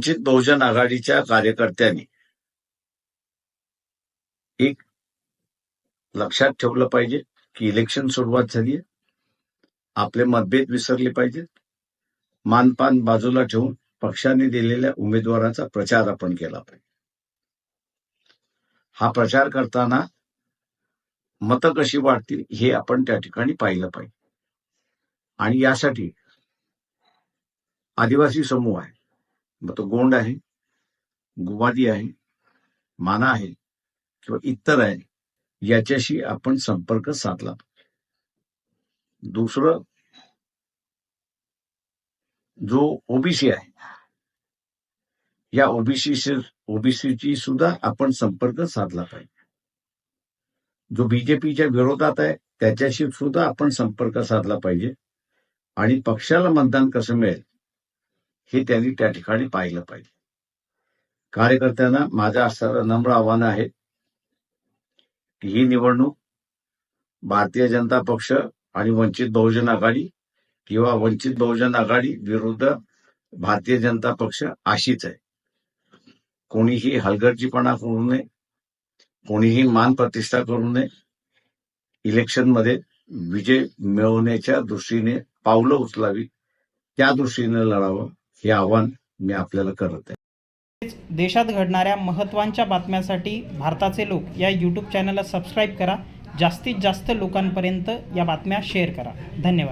वंचित बहुजन आघाडीच्या कार्यकर्त्यांनी एक लक्षात ठेवलं पाहिजे की इलेक्शन सुरुवात झाली आहे. आपले मतभेद विसरले पाहिजेत. मानपान बाजूला ठेवून पक्षाने दिलेल्या उमेदवाराचा प्रचार आपण केला पाहिजे. हा प्रचार करताना मतं कशी वाढतील हे आपण त्या ठिकाणी पाहिलं पाहिजे. आणि यासाठी आदिवासी समूह आहे. मग तो गोंड आहे गुवादी आहे माना आहे किंवा इतर आहे याच्याशी आपण संपर्क साधला पाहिजे. दुसरं जो ओबीसी आहे या ओबीसी ओबीसीची सुद्धा आपण संपर्क साधला पाहिजे. जो बीजेपीच्या विरोधात आहे त्याच्याशी सुद्धा आपण संपर्क साधला पाहिजे. आणि पक्षाला मतदान कसं मिळेल? हे त्यांनी त्या ठिकाणी पाहिलं पाहिजे. कार्यकर्त्यांना माझं असणारं नम्र आव्हान आहे की ही निवडणूक भारतीय जनता पक्ष आणि वंचित बहुजन आघाडी किंवा वंचित बहुजन आघाडी विरुद्ध भारतीय जनता पक्ष अशीच आहे. कोणीही हलगर्जीपणा करू नये कोणीही मान प्रतिष्ठा करू नये. इलेक्शनमध्ये विजय मिळवण्याच्या दृष्टीने पावलं उचलावी त्या दृष्टीने लढावं. हे आव्हान मी आपल्याला करत आहे. देशात घडणाऱ्या महत्त्वांच्या बातम्यांसाठी भारताचे लोक या यूट्यूब चॅनलला सबस्क्राईब करा. जास्तीत जास्त लोकांपर्यंत या बातम्या शेअर करा. धन्यवाद.